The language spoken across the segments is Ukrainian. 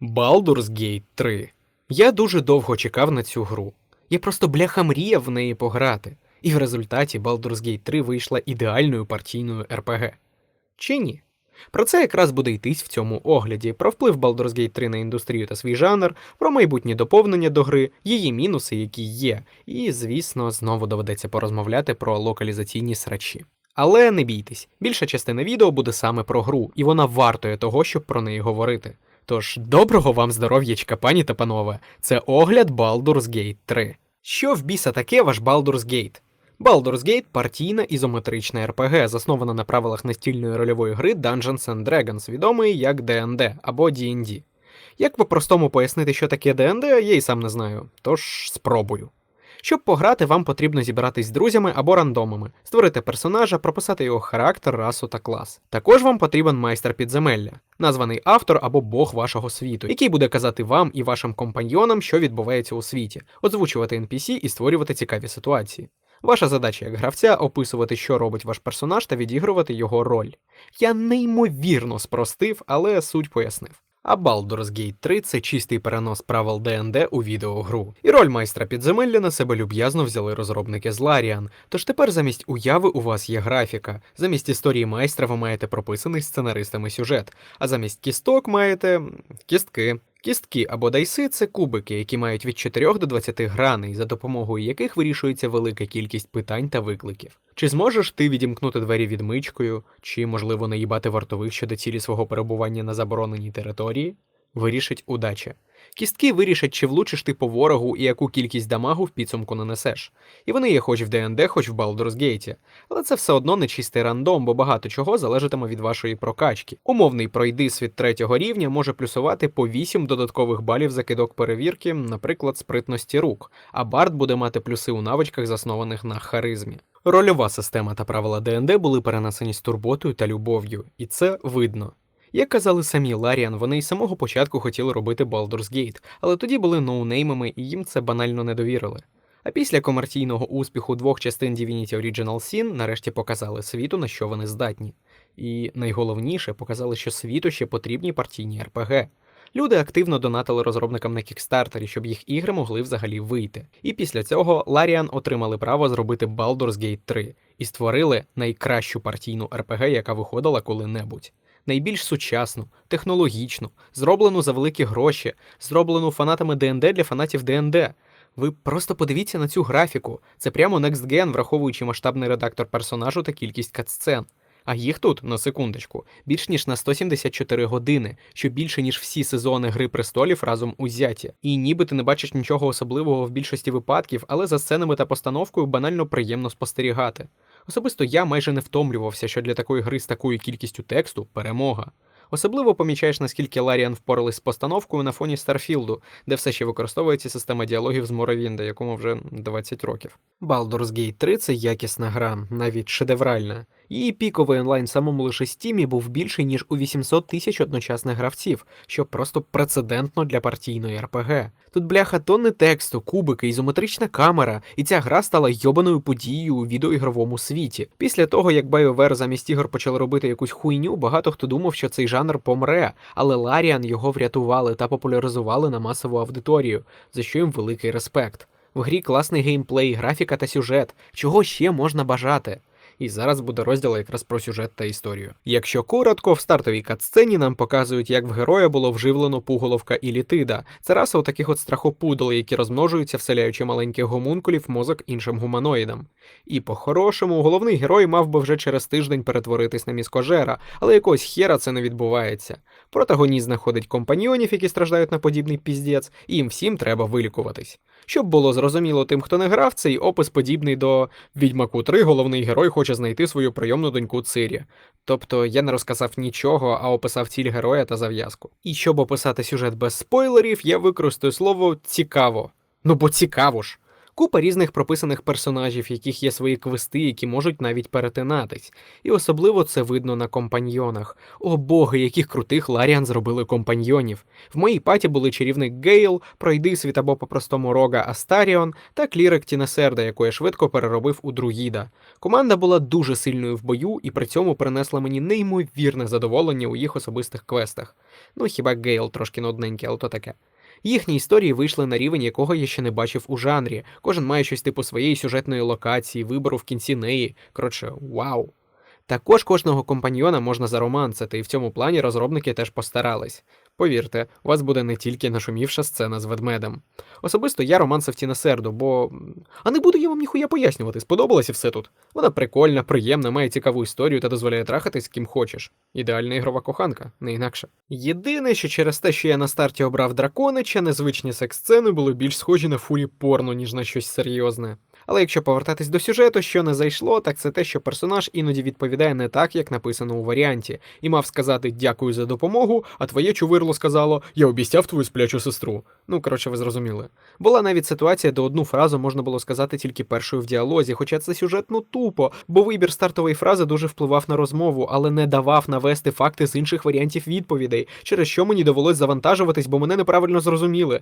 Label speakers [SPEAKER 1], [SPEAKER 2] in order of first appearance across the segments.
[SPEAKER 1] Baldur's Gate 3. Я дуже довго чекав на цю гру. Я просто бляха мріяв в неї пограти, і в результаті Baldur's Gate 3 вийшла ідеальною партійною РПГ. Чи ні? Про це якраз буде йтись в цьому огляді: про вплив Baldur's Gate 3 на індустрію та свій жанр, про майбутні доповнення до гри, її мінуси, які є, і, звісно, знову доведеться порозмовляти про локалізаційні срачі. Але не бійтесь, більша частина відео буде саме про гру, і вона вартує того, щоб про неї говорити. Тож доброго вам здоров'ячка, пані та панове. Це огляд Baldur's Gate 3. Що в біса таке ваш Baldur's Gate? Baldur's Gate – партійна ізометрична РПГ, заснована на правилах настільної рольової гри Dungeons and Dragons, відомої як D&D або D&D. Як по-простому пояснити, що таке D&D, я й сам не знаю, тож спробую. Щоб пограти, вам потрібно зібратись з друзями або рандомами, створити персонажа, прописати його характер, расу та клас. Також вам потрібен майстер підземелля, названий автор або бог вашого світу, який буде казати вам і вашим компаньйонам, що відбувається у світі, озвучувати NPC і створювати цікаві ситуації. Ваша задача як гравця описувати, що робить ваш персонаж, та відігрувати його роль. Я неймовірно спростив, але суть пояснив. А Baldur's Gate 3 це чистий перенос правил ДНД у відеогру. І роль майстра підземелля на себе люб'язно взяли розробники з Larian. Тож тепер замість уяви у вас є графіка, замість історії майстра ви маєте прописаний сценаристами сюжет, а замість кісток маєте кістки. Кістки або дайси це кубики, які мають від 4 до 20 граней, за допомогою яких вирішується велика кількість питань та викликів. Чи зможеш ти відімкнути двері відмичкою, чи, можливо, наїбати вартових щодо цілі свого перебування на забороненій території? Вирішить удача. Кістки вирішать, чи влучиш ти по ворогу і яку кількість дамагу в підсумку нанесеш. І вони є хоч в ДНД, хоч в Baldur's Gate. Але це все одно не чистий рандом, бо багато чого залежатиме від вашої прокачки. Умовний пройдис від третього рівня може плюсувати по 8 додаткових балів за кидок перевірки, наприклад, спритності рук, а Бард буде мати плюси у навичках, заснованих на харизмі. Рольова система та правила ДНД були перенесені з турботою та любов'ю, і це видно. Як казали самі Ларіан, вони із самого початку хотіли робити Baldur's Gate, але тоді були ноунеймами і їм це банально не довірили. А після комерційного успіху двох частин Divinity Original Sin нарешті показали світу, на що вони здатні. І найголовніше показали, що світу ще потрібні партійні РПГ. Люди активно донатили розробникам на кікстартері, щоб їх ігри могли взагалі вийти. І після цього Larian отримали право зробити Baldur's Gate 3 і створили найкращу партійну РПГ, яка виходила коли-небудь. Найбільш сучасну, технологічну, зроблену за великі гроші, зроблену фанатами ДНД для фанатів ДНД. Ви просто подивіться на цю графіку. Це прямо Next Gen, враховуючи масштабний редактор персонажу та кількість катсцен. А їх тут, на секундочку, більш ніж на 174 години, що більше ніж всі сезони Гри престолів разом узяті. І ніби ти не бачиш нічого особливого в більшості випадків, але за сценами та постановкою банально приємно спостерігати. Особисто я майже не втомлювався, що для такої гри з такою кількістю тексту перемога. Особливо помічаєш, наскільки Ларіан впорались з постановкою на фоні Старфілду, де все ще використовується система діалогів з Моровінда, якому вже 20 років. Baldur's Gate 3 це якісна гра, навіть шедевральна. Її піковий онлайн самому лише стімі був більший, ніж у 800 тисяч одночасних гравців, що просто прецедентно для партійної РПГ. Тут бляха тонни тексту, кубики, ізометрична камера, і ця гра стала йобаною подією у відеоігровому світі. Після того, як BioWare замість ігор почали робити якусь хуйню, багато хто думав, що цей жанр помре, але Ларіан його врятували та популяризували на масову аудиторію, за що їм великий респект. В грі класний геймплей, графіка та сюжет. Чого ще можна бажати? І зараз буде розділ якраз про сюжет та історію. Якщо коротко, в стартовій катсцені нам показують, як в героя було вживлено пуголовка і літида. Це раса таких от страхопудол, які розмножуються, вселяючи маленьких гомункулів мозок іншим гуманоїдам. І по-хорошому, головний герой мав би вже через тиждень перетворитись на міскожера, але якогось хера це не відбувається. Протагоніст знаходить компаньйонів, які страждають на подібний піздець, і їм всім треба вилікуватись. Щоб було зрозуміло тим, хто не грав, цей опис подібний до Відьмаку 3 головний герой хоче знайти свою прийомну доньку Цирі. Тобто я не розказав нічого, а описав ціль героя та зав'язку. І щоб описати сюжет без спойлерів, я використаю слово цікаво. Ну бо цікаво ж. Купа різних прописаних персонажів, яких є свої квести, які можуть навіть перетинатись. І особливо це видно на компаньйонах. О боги, яких крутих Ларіан зробили компаньйонів. В моїй паті були чарівник Гейл, пройдисвіт або по-простому рога Астаріон та клірик Тінесерда, яку я швидко переробив у друїда. Команда була дуже сильною в бою і при цьому принесла мені неймовірне задоволення у їх особистих квестах. Ну хіба Гейл трошки нудненький, але то таке. Їхні історії вийшли на рівень, якого я ще не бачив у жанрі. Кожен має щось типу своєї сюжетної локації, вибору в кінці неї. Коротше, вау. Також кожного компаньйона можна заромансити, і в цьому плані розробники теж постарались. Повірте, у вас буде не тільки нашумівша сцена з ведмедем. Особисто я романсив Тіна Серду, бо. А не буду я вам ніхуя пояснювати, сподобалося все тут. Вона прикольна, приємна, має цікаву історію та дозволяє трахатись з ким хочеш. Ідеальна ігрова коханка, не інакше. Єдине, що через те, що я на старті обрав драконича, незвичні секс-сцени були більш схожі на фурі порно, ніж на щось серйозне. Але якщо повертатись до сюжету, що не зайшло, так це те, що персонаж іноді відповідає не так, як написано у варіанті, і мав сказати дякую за допомогу, а твоє чувирло сказало Я обіцяв твою сплячу сестру. Ну коротше, ви зрозуміли. Була навіть ситуація, де одну фразу можна було сказати тільки першою в діалозі, хоча це сюжетно тупо, бо вибір стартової фрази дуже впливав на розмову, але не давав навести факти з інших варіантів відповідей, через що мені довелось завантажуватись, бо мене неправильно зрозуміли.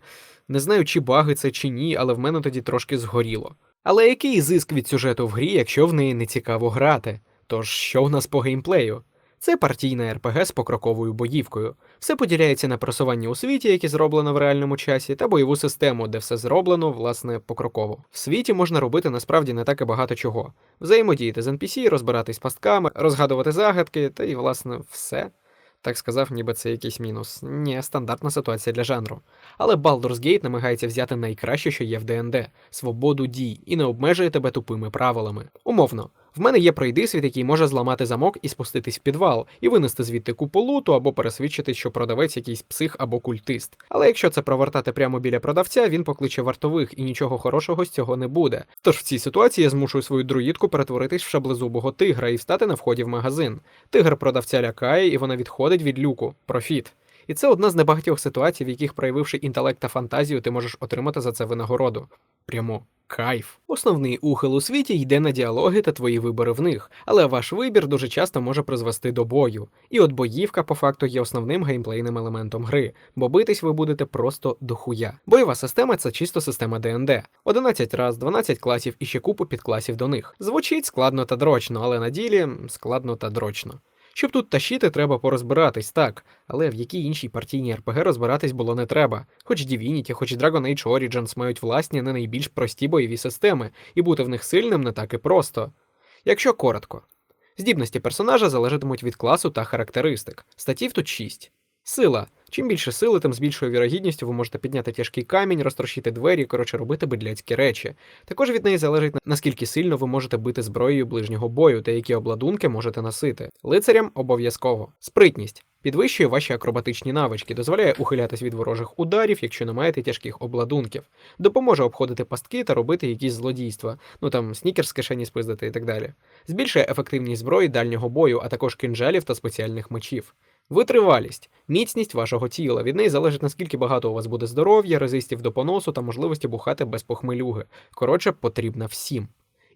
[SPEAKER 1] Не знаю, чи баги це чи ні, але в мене тоді трошки згоріло. Але який зиск від сюжету в грі, якщо в неї не цікаво грати? Тож що в нас по геймплею? Це партійна РПГ з покроковою боївкою. Все поділяється на просування у світі, яке зроблено в реальному часі, та бойову систему, де все зроблено, власне, покроково. В світі можна робити насправді не так і багато чого: взаємодіяти з NPC, розбиратись пастками, розгадувати загадки, та й, власне, все. Так сказав, ніби це якийсь мінус. Ні, стандартна ситуація для жанру. Але Baldur's Gate намагається взяти найкраще, що є в ДНД свободу дій, і не обмежує тебе тупими правилами. Умовно, в мене є пройдисвіт, який може зламати замок і спуститись в підвал, і винести звідти купу або пересвідчити, що продавець якийсь псих або культист. Але якщо це провертати прямо біля продавця, він покличе вартових і нічого хорошого з цього не буде. Тож в цій ситуації я змушую свою друїдку перетворитись в шаблезубого тигра і встати на вході в магазин. Тигр продавця лякає, і вона відходить від люку. Профіт. І це одна з небагатьох ситуацій, в яких, проявивши інтелект та фантазію, ти можеш отримати за це винагороду. Прямо кайф. Основний ухил у світі йде на діалоги та твої вибори в них, але ваш вибір дуже часто може призвести до бою. І от боївка по факту є основним геймплейним елементом гри, бо битись ви будете просто до хуя. Бойова система це чисто система ДНД. 11 раз, 12 класів і ще купу підкласів до них. Звучить складно та дрочно, але на ділі складно та дрочно. Щоб тут тащити, треба порозбиратись, так, але в якій іншій партійній РПГ розбиратись було не треба. Хоч Divinity, хоч Dragon Age Origins мають власні не найбільш прості бойові системи, і бути в них сильним не так і просто. Якщо коротко, здібності персонажа залежатимуть від класу та характеристик. Статів тут 6. Сила. Чим більше сили, тим з більшою вірогідністю ви можете підняти тяжкий камінь, розтрощити двері, коротше, робити бедляцькі речі. Також від неї залежить наскільки сильно ви можете бити зброєю ближнього бою та які обладунки можете носити. Лицарям обов'язково. Спритність. Підвищує ваші акробатичні навички, дозволяє ухилятись від ворожих ударів, якщо не маєте тяжких обладунків, допоможе обходити пастки та робити якісь злодійства, ну там снікер з кишені спиздити і так далі. Збільшує ефективність зброї дальнього бою, а також кинжалів та спеціальних мечів. Витривалість, міцність вашого тіла. Від неї залежить наскільки багато у вас буде здоров'я, резистів до поносу та можливості бухати без похмелюги. Коротше, потрібна всім.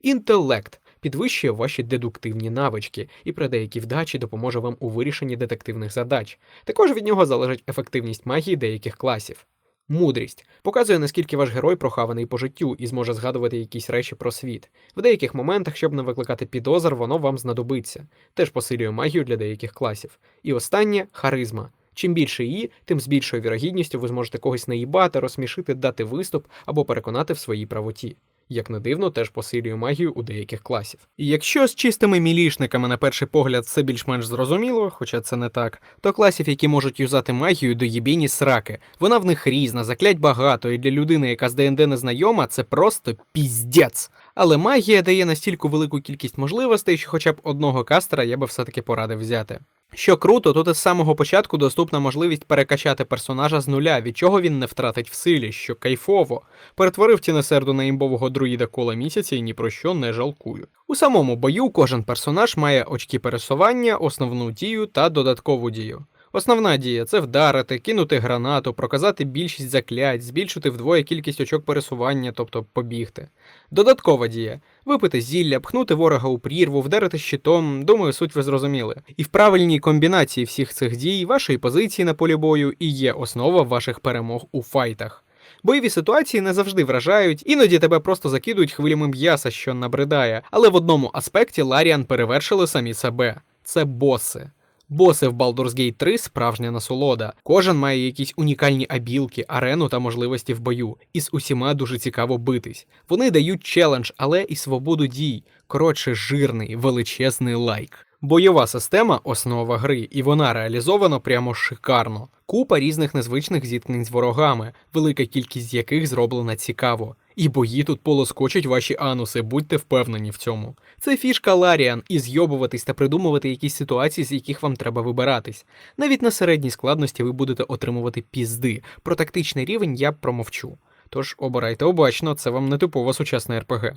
[SPEAKER 1] Інтелект підвищує ваші дедуктивні навички і при деякій вдачі допоможе вам у вирішенні детективних задач. Також від нього залежить ефективність магії деяких класів. Мудрість показує, наскільки ваш герой прохаваний по життю і зможе згадувати якісь речі про світ. В деяких моментах, щоб не викликати підозр, воно вам знадобиться. Теж посилює магію для деяких класів. І останнє харизма. Чим більше її, тим з більшою вірогідністю ви зможете когось наїбати, розсмішити, дати виступ або переконати в своїй правоті. Як не дивно, теж посилює магію у деяких класів. І якщо з чистими мілішниками на перший погляд все більш-менш зрозуміло, хоча це не так, то класів, які можуть юзати магію, до єбіні сраки. Вона в них різна, заклять багато, і для людини, яка з ДНД не знайома, це просто піздець. Але магія дає настільки велику кількість можливостей, що хоча б одного кастера я би все-таки порадив взяти. Що круто, тут із самого початку доступна можливість перекачати персонажа з нуля, від чого він не втратить в силі, що кайфово. Перетворив Тінесерду на імбового друїда кола місяця і ні про що не жалкую. У самому бою кожен персонаж має очки пересування, основну дію та додаткову дію. Основна дія це вдарити, кинути гранату, проказати більшість заклять, збільшити вдвоє кількість очок пересування, тобто побігти. Додаткова дія випити зілля, пхнути ворога у прірву, вдарити щитом, думаю, суть ви зрозуміли. І в правильній комбінації всіх цих дій, вашої позиції на полі бою і є основа ваших перемог у файтах. Бойові ситуації не завжди вражають, іноді тебе просто закидують хвилями м'яса, що набридає, але в одному аспекті Ларіан перевершили самі себе це боси. Боси в Baldur's Gate 3 справжня насолода. Кожен має якісь унікальні абілки, арену та можливості в бою, і з усіма дуже цікаво битись. Вони дають челендж, але і свободу дій. Коротше, жирний, величезний лайк. Бойова система основа гри, і вона реалізована прямо шикарно. Купа різних незвичних зіткнень з ворогами, велика кількість з яких зроблена цікаво. І бої тут полоскочать ваші ануси, будьте впевнені в цьому. Це фішка Ларіан і зйобуватись та придумувати якісь ситуації, з яких вам треба вибиратись. Навіть на середній складності ви будете отримувати пізди. Про тактичний рівень я промовчу. Тож обирайте обачно, це вам не типова сучасна РПГ.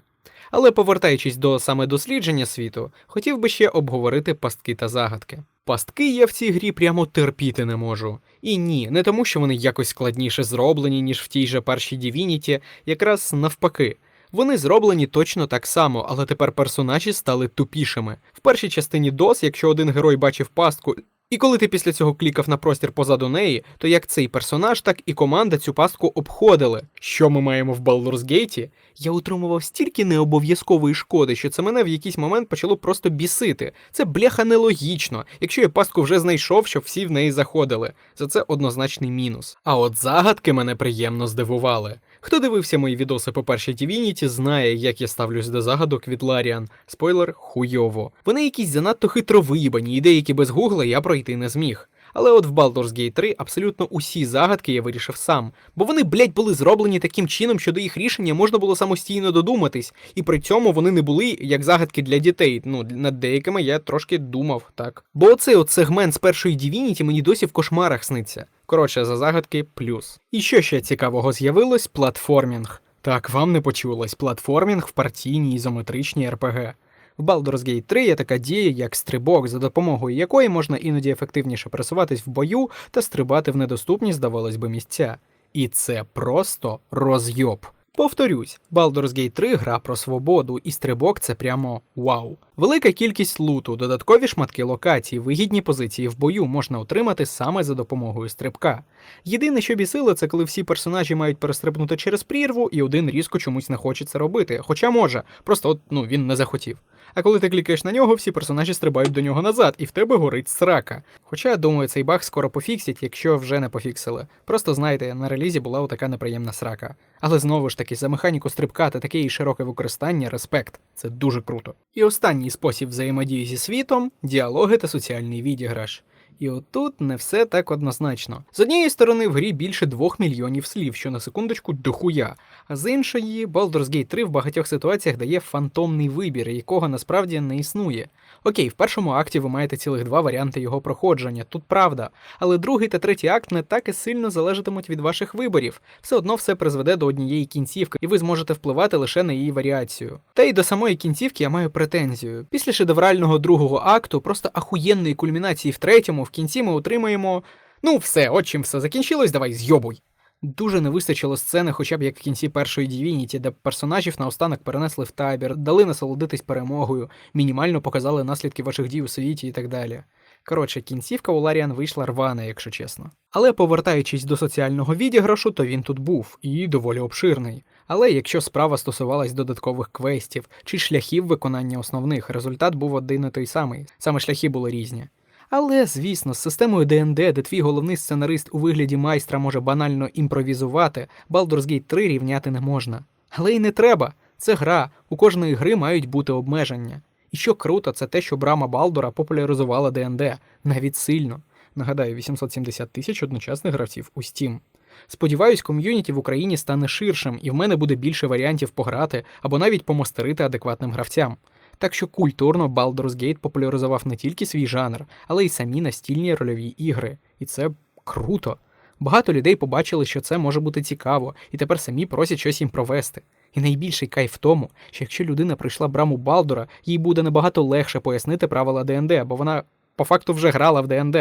[SPEAKER 1] Але повертаючись до саме дослідження світу, хотів би ще обговорити пастки та загадки. Пастки я в цій грі прямо терпіти не можу. І ні, не тому, що вони якось складніше зроблені, ніж в тій же першій Дівініті, якраз навпаки. Вони зроблені точно так само, але тепер персонажі стали тупішими. В першій частині DOS, якщо один герой бачив пастку, і коли ти після цього клікав на простір позаду неї, то як цей персонаж, так і команда цю пастку обходили. Що ми маємо в Baldur's? Я утримував стільки необов'язкової шкоди, що це мене в якийсь момент почало просто бісити. Це бляха нелогічно, якщо я пастку вже знайшов, щоб всі в неї заходили. За це однозначний мінус. А от загадки мене приємно здивували. Хто дивився мої відоси по першій Дівініті, знає, як я ставлюсь до загадок від Ларіан. Спойлер, хуйово. Вони якісь занадто хитро виїбані, і деякі без гугла я пройти не зміг. Але от в Baldur's Gate 3 абсолютно усі загадки я вирішив сам, бо вони, блять, були зроблені таким чином, що до їх рішення можна було самостійно додуматись, і при цьому вони не були як загадки для дітей. Ну, над деякими я трошки думав, так. Бо оцей от сегмент з першої Divinity мені досі в кошмарах сниться. Коротше, за загадки плюс. І що ще цікавого з'явилось? Платформінг. Так, вам не почулось, платформінг в партійній ізометричній РПГ. В Baldur's Gate 3 є така дія, як стрибок, за допомогою якої можна іноді ефективніше пересуватись в бою та стрибати в недоступні, здавалось би, місця. І це просто розйоб. Повторюсь, Baldur's Gate 3 гра про свободу, і стрибок це прямо вау. Велика кількість луту, додаткові шматки локацій, вигідні позиції в бою можна отримати саме за допомогою стрибка. Єдине, що бісило, це коли всі персонажі мають перестрибнути через прірву, і один різко чомусь не хоче це робити. Хоча може, просто от ну він не захотів. А коли ти клікаєш на нього, всі персонажі стрибають до нього назад, і в тебе горить срака. Хоча, думаю, цей баг скоро пофіксять, якщо вже не пофіксили. Просто знаєте, на релізі була отака неприємна срака. Але знову ж таки, за механіку стрибка та таке її широке використання, респект. Це дуже круто. І останній спосіб взаємодії зі світом діалоги та соціальний відіграш. І отут не все так однозначно. З однієї сторони, в грі більше двох мільйонів слів, що на секундочку дохуя. А з іншої, Baldur's Gate 3 в багатьох ситуаціях дає фантомний вибір, якого насправді не існує. Окей, в першому акті ви маєте цілих два варіанти його проходження, тут правда. Але другий та третій акт не так і сильно залежатимуть від ваших виборів. Все одно все призведе до однієї кінцівки, і ви зможете впливати лише на її варіацію. Та й до самої кінцівки я маю претензію. Після шедеврального другого акту, просто ахуєнної кульмінації в третьому, в кінці ми отримаємо. Ну, все, от чим все закінчилось, давай зйобуй. Дуже не вистачило сцени, хоча б як в кінці першої Дівініті, де персонажів наостанок перенесли в табір, дали насолодитись перемогою, мінімально показали наслідки ваших дій у світі і так далі. Коротше, кінцівка у Ларіан вийшла рвана, якщо чесно. Але повертаючись до соціального відіграшу, то він тут був і доволі обширний. Але якщо справа стосувалась додаткових квестів чи шляхів виконання основних, результат був один і той самий, саме шляхи були різні. Але, звісно, з системою ДНД, де твій головний сценарист у вигляді майстра може банально імпровізувати, Baldur's Gate 3 рівняти не можна. Але й не треба. Це гра, у кожної гри мають бути обмеження. І що круто, це те, що брама Балдура популяризувала ДНД навіть сильно. Нагадаю, 870 тисяч одночасних гравців у Steam. Сподіваюсь, ком'юніті в Україні стане ширшим, і в мене буде більше варіантів пограти або навіть помастерити адекватним гравцям. Так що культурно Baldur's Gate популяризував не тільки свій жанр, але й самі настільні рольові ігри. І це круто. Багато людей побачили, що це може бути цікаво, і тепер самі просять щось їм провести. І найбільший кайф в тому, що якщо людина прийшла браму Балдура, їй буде набагато легше пояснити правила ДНД, бо вона по факту вже грала в ДНД.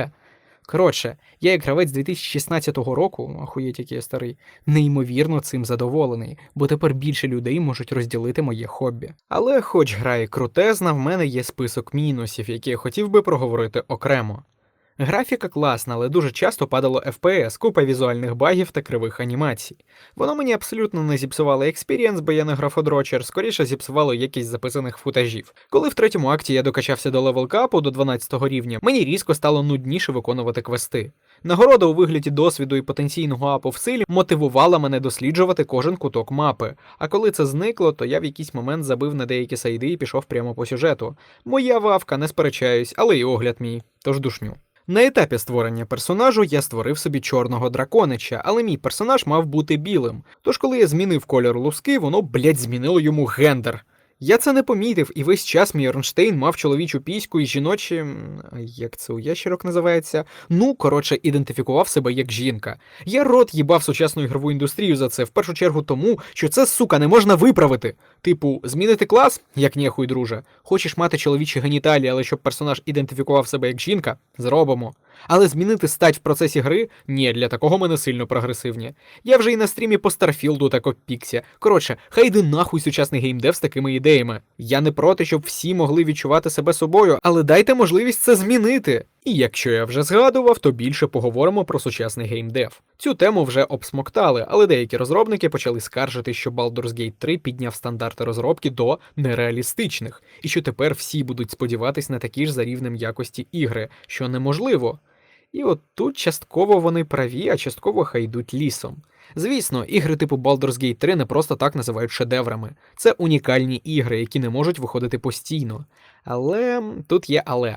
[SPEAKER 1] Коротше, я як гравець 2016 року, ахуєть, який я старий, неймовірно цим задоволений, бо тепер більше людей можуть розділити моє хобі. Але, хоч гра і крутезна, в мене є список мінусів, які я хотів би проговорити окремо. Графіка класна, але дуже часто падало FPS, купа візуальних багів та кривих анімацій. Воно мені абсолютно не зіпсувало експірієнс, бо я не графодрочер, скоріше зіпсувало якість записаних футажів. Коли в третьому акті я докачався до левел капу до 12 рівня, мені різко стало нудніше виконувати квести. Нагорода у вигляді досвіду і потенційного апу в силі мотивувала мене досліджувати кожен куток мапи. А коли це зникло, то я в якийсь момент забив на деякі сайди і пішов прямо по сюжету. Моя вавка, не сперечаюсь, але й огляд мій, тож душню. На етапі створення персонажу я створив собі чорного драконича, але мій персонаж мав бути білим. Тож, коли я змінив кольор луски, воно, блять, змінило йому гендер. Я це не помітив, і весь час мій Орнштейн мав чоловічу піську і жіночі. як це у ящерок називається? Ну, коротше, ідентифікував себе як жінка. Я рот їбав сучасну ігрову індустрію за це, в першу чергу тому, що це, сука, не можна виправити. Типу, змінити клас, як ніхуй, друже. Хочеш мати чоловічі геніталії, але щоб персонаж ідентифікував себе як жінка, зробимо. Але змінити стать в процесі гри ні, для такого ми не сильно прогресивні. Я вже і на стрімі по Старфілду так опікся. Коротше, хай йде нахуй сучасний геймдев з такими ідеями. Я не проти, щоб всі могли відчувати себе собою, але дайте можливість це змінити. І якщо я вже згадував, то більше поговоримо про сучасний геймдев. Цю тему вже обсмоктали, але деякі розробники почали скаржити, що Baldur's Gate 3 підняв стандарти розробки до нереалістичних, і що тепер всі будуть сподіватись на такі ж за рівнем якості ігри, що неможливо. І от тут частково вони праві, а частково хай йдуть лісом. Звісно, ігри типу Baldur's Gate 3 не просто так називають шедеврами. Це унікальні ігри, які не можуть виходити постійно. Але тут є але.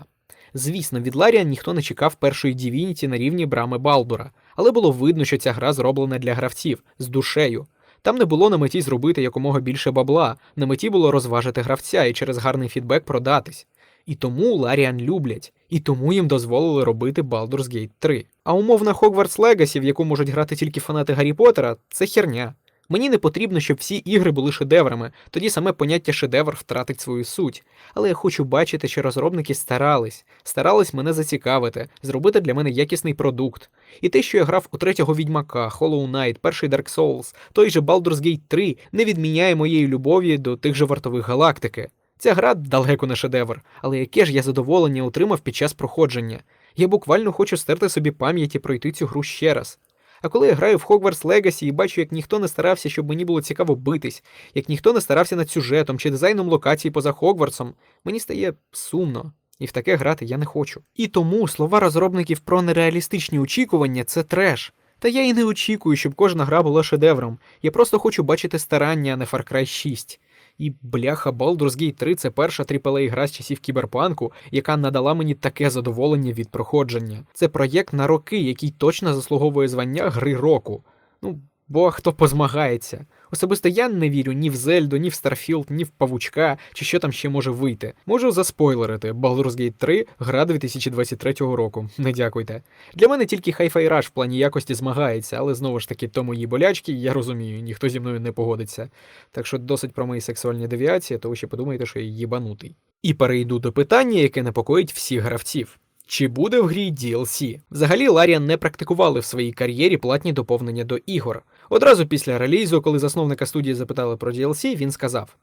[SPEAKER 1] Звісно, від Ларіан ніхто не чекав першої Divinity на рівні брами Балдура, але було видно, що ця гра зроблена для гравців з душею. Там не було на меті зробити якомога більше бабла, на меті було розважити гравця і через гарний фідбек продатись. І тому Ларіан люблять, і тому їм дозволили робити Baldur's Gate 3. А умовна Hogwarts Legacy, в яку можуть грати тільки фанати Гаррі Поттера, це херня. Мені не потрібно, щоб всі ігри були шедеврами, тоді саме поняття шедевр втратить свою суть. Але я хочу бачити, що розробники старались, старались мене зацікавити, зробити для мене якісний продукт. І те, що я грав у третього відьмака, Hollow Knight, перший Dark Souls, той же Baldur's Gate 3 не відміняє моєї любові до тих же вартових галактики. Ця гра далеко не шедевр, але яке ж я задоволення отримав під час проходження. Я буквально хочу стерти собі пам'ять і пройти цю гру ще раз. А коли я граю в Hogwarts Legacy і бачу, як ніхто не старався, щоб мені було цікаво битись, як ніхто не старався над сюжетом чи дизайном локації поза Хогвартсом, мені стає сумно. І в таке грати я не хочу. І тому слова розробників про нереалістичні очікування це треш. Та я і не очікую, щоб кожна гра була шедевром. Я просто хочу бачити старання, а не Far Cry 6. І бляха Baldur's Gate 3 це перша aaa гра з часів кіберпанку, яка надала мені таке задоволення від проходження. Це проєкт на роки, який точно заслуговує звання гри року. Ну, бо хто позмагається. Особисто я не вірю ні в Зельду, ні в Старфілд, ні в Павучка, чи що там ще може вийти. Можу заспойлерити Baldur's Gate 3 гра 2023 року. Не дякуйте. Для мене тільки Hi-Fi Rush в плані якості змагається, але знову ж таки, то мої болячки, я розумію, ніхто зі мною не погодиться. Так що досить про мої сексуальні девіації, то ви ще подумаєте, що я їбанутий. І перейду до питання, яке непокоїть всіх гравців. Чи буде в грі DLC? Взагалі Ларіан не практикували в своїй кар'єрі платні доповнення до ігор. Одразу після релізу, коли засновника студії запитали про DLC, він сказав: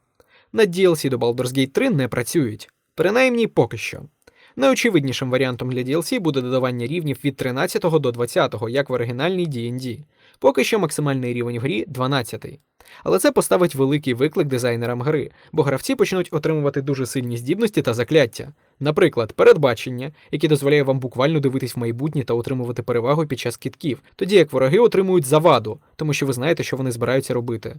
[SPEAKER 1] над DLC до Baldur's Gate 3 не працюють, принаймні поки що. Найочевиднішим варіантом для DLC буде додавання рівнів від 13 до 20, як в оригінальній D&D. Поки що максимальний рівень в грі 12. Але це поставить великий виклик дизайнерам гри, бо гравці почнуть отримувати дуже сильні здібності та закляття. Наприклад, передбачення, яке дозволяє вам буквально дивитись в майбутнє та отримувати перевагу під час кітків, тоді як вороги отримують заваду, тому що ви знаєте, що вони збираються робити.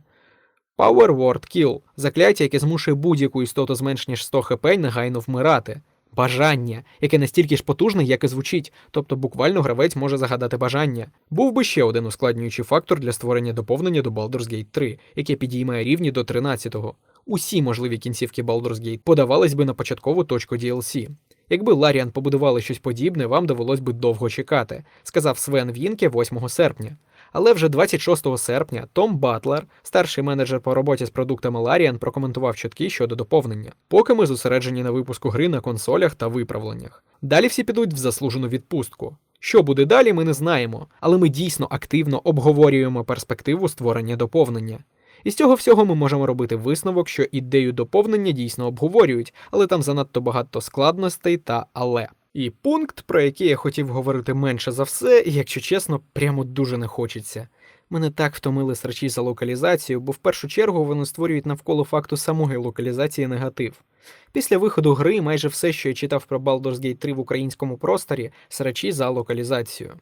[SPEAKER 1] Power Word Kill закляття, яке змушує будь-яку істоту з менш ніж 100 хп негайно вмирати бажання, яке настільки ж потужне, як і звучить, тобто буквально гравець може загадати бажання. Був би ще один ускладнюючий фактор для створення доповнення до Baldur's Gate 3, яке підіймає рівні до 13-го. Усі можливі кінцівки Baldur's Gate подавались би на початкову точку DLC. Якби Ларіан побудували щось подібне, вам довелось би довго чекати, сказав Свен Вінке 8 серпня. Але вже 26 серпня Том Батлер, старший менеджер по роботі з продуктами Larian, прокоментував чутки щодо доповнення, поки ми зосереджені на випуску гри на консолях та виправленнях. Далі всі підуть в заслужену відпустку. Що буде далі, ми не знаємо, але ми дійсно активно обговорюємо перспективу створення доповнення. І з цього всього ми можемо робити висновок, що ідею доповнення дійсно обговорюють, але там занадто багато складностей та але. І пункт, про який я хотів говорити менше за все, якщо чесно, прямо дуже не хочеться. Мене так втомили срачі за локалізацію, бо в першу чергу вони створюють навколо факту самої локалізації негатив. Після виходу гри майже все, що я читав про Baldur's Gate 3 в українському просторі, срачі за локалізацію.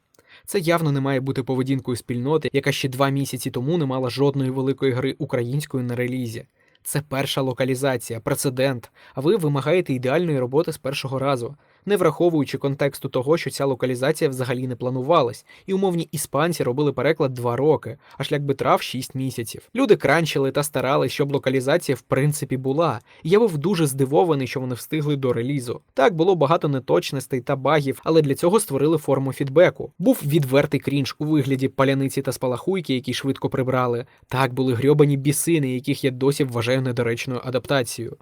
[SPEAKER 1] Це явно не має бути поведінкою спільноти, яка ще два місяці тому не мала жодної великої гри української на релізі. Це перша локалізація, прецедент, а ви вимагаєте ідеальної роботи з першого разу, не враховуючи контексту того, що ця локалізація взагалі не планувалась, і умовні іспанці робили переклад два роки, а шлях би трав 6 місяців. Люди кранчили та старались, щоб локалізація в принципі була. І я був дуже здивований, що вони встигли до релізу. Так було багато неточностей та багів, але для цього створили форму фідбеку. Був відвертий крінж у вигляді паляниці та спалахуйки, які швидко прибрали. Так були грьобані бісини, яких я досі вважаю недоречною адаптацією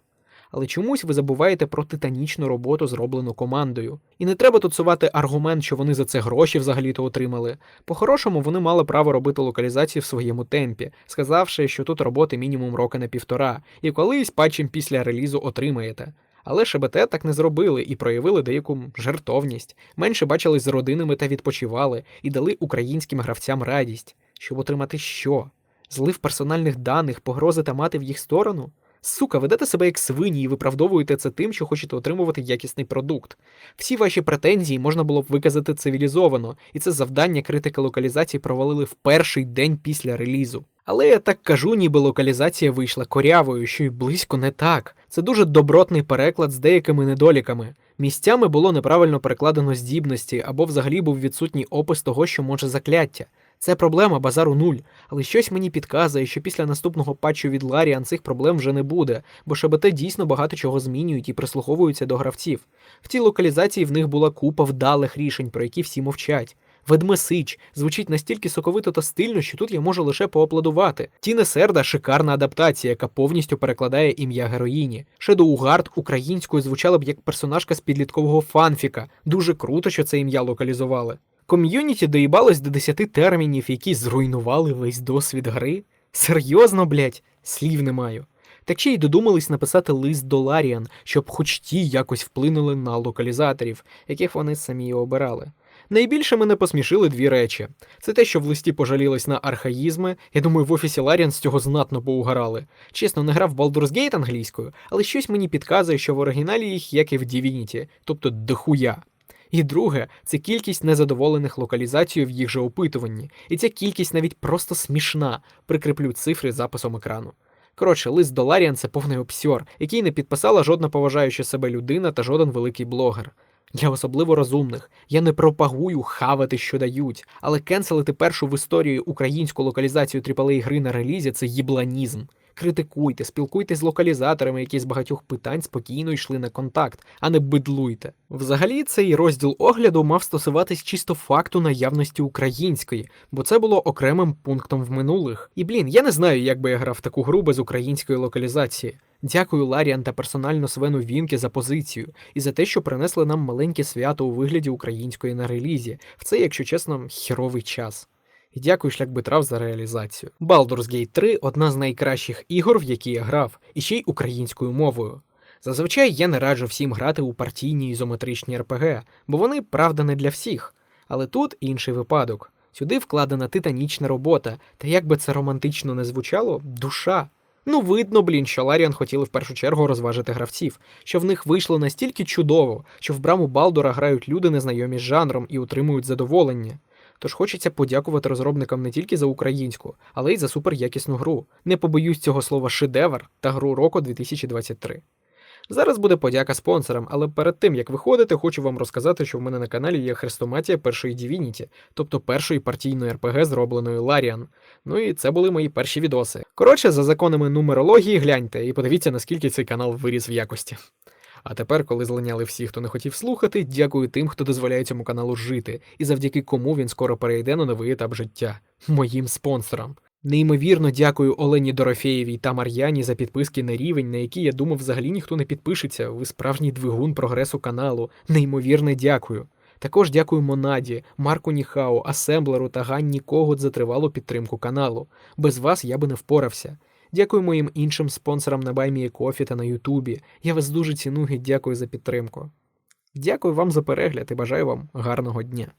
[SPEAKER 1] але чомусь ви забуваєте про титанічну роботу, зроблену командою. І не треба тут сувати аргумент, що вони за це гроші взагалі-то отримали. По-хорошому, вони мали право робити локалізацію в своєму темпі, сказавши, що тут роботи мінімум роки на півтора, і колись патчем після релізу отримаєте. Але ШБТ так не зробили і проявили деяку жертовність, менше бачились з родинами та відпочивали, і дали українським гравцям радість, щоб отримати що? Злив персональних даних, погрози та мати в їх сторону? Сука, ведете себе як свині і виправдовуєте це тим, що хочете отримувати якісний продукт. Всі ваші претензії можна було б виказати цивілізовано, і це завдання критики локалізації провалили в перший день після релізу. Але я так кажу, ніби локалізація вийшла корявою, що й близько не так. Це дуже добротний переклад з деякими недоліками. Місцями було неправильно перекладено здібності або взагалі був відсутній опис того, що може закляття. Це проблема базару нуль, але щось мені підказує, що після наступного патчу від Ларіан цих проблем вже не буде, бо ШБТ дійсно багато чого змінюють і прислуховуються до гравців. В цій локалізації в них була купа вдалих рішень, про які всі мовчать. Ведмесич звучить настільки соковито та стильно, що тут я можу лише поаплодувати. Тіне Серда шикарна адаптація, яка повністю перекладає ім'я героїні. Шедоугард українською звучала б як персонажка з підліткового фанфіка. Дуже круто, що це ім'я локалізували. Ком'юніті доїбалось до 10 термінів, які зруйнували весь досвід гри. Серйозно, блять, слів не маю. Так ще й додумались написати лист до Ларіан, щоб хоч ті якось вплинули на локалізаторів, яких вони самі обирали. Найбільше мене посмішили дві речі: це те, що в листі пожалілись на архаїзми. Я думаю, в офісі Ларіан з цього знатно поугарали. Чесно, не грав Baldur's Gate англійською, але щось мені підказує, що в оригіналі їх як і в Divinity, тобто дохуя. І друге, це кількість незадоволених локалізацією в їх же опитуванні. І ця кількість навіть просто смішна. Прикріплю цифри записом екрану. Коротше, лист до Ларіан це повний обсьор, який не підписала жодна поважаюча себе людина та жоден великий блогер. Для особливо розумних я не пропагую хавати, що дають, але кенселити першу в історії українську локалізацію AAA гри на релізі це їбланізм критикуйте, спілкуйтесь з локалізаторами, які з багатьох питань спокійно йшли на контакт, а не бидлуйте. Взагалі, цей розділ огляду мав стосуватись чисто факту наявності української, бо це було окремим пунктом в минулих. І блін, я не знаю, як би я грав таку гру без української локалізації. Дякую Ларіан та персонально Свену Вінки за позицію і за те, що принесли нам маленьке свято у вигляді української на релізі, в цей, якщо чесно, херовий час. І дякую шлях битрав за реалізацію. Baldur's Gate 3 одна з найкращих ігор, в які я грав, і ще й українською мовою. Зазвичай я не раджу всім грати у партійні ізометричні РПГ, бо вони, правда, не для всіх. Але тут інший випадок. Сюди вкладена титанічна робота, та як би це романтично не звучало, душа. Ну, видно, блін, що Ларіан хотіли в першу чергу розважити гравців, що в них вийшло настільки чудово, що в браму Балдура грають люди, незнайомі з жанром, і отримують задоволення. Тож хочеться подякувати розробникам не тільки за українську, але й за суперякісну гру. Не побоюсь цього слова шедевр та гру року 2023. Зараз буде подяка спонсорам, але перед тим як виходити, хочу вам розказати, що в мене на каналі є хрестоматія першої Divinity, тобто першої партійної РПГ, зробленої Ларіан. Ну і це були мої перші відоси. Коротше, за законами нумерології гляньте і подивіться, наскільки цей канал виріс в якості. А тепер, коли злиняли всі, хто не хотів слухати, дякую тим, хто дозволяє цьому каналу жити, і завдяки кому він скоро перейде на новий етап життя моїм спонсорам. Неймовірно дякую Олені Дорофеєвій та Мар'яні за підписки на рівень, на який я думав, взагалі ніхто не підпишеться. Ви справжній двигун прогресу каналу. Неймовірне дякую. Також дякую Монаді, Марку Ніхао, Асемблеру та Ганні Когут за тривалу підтримку каналу. Без вас я би не впорався. Дякую моїм іншим спонсорам на Баймії Кофі та на Ютубі. Я вас дуже ціную і дякую за підтримку. Дякую вам за перегляд і бажаю вам гарного дня.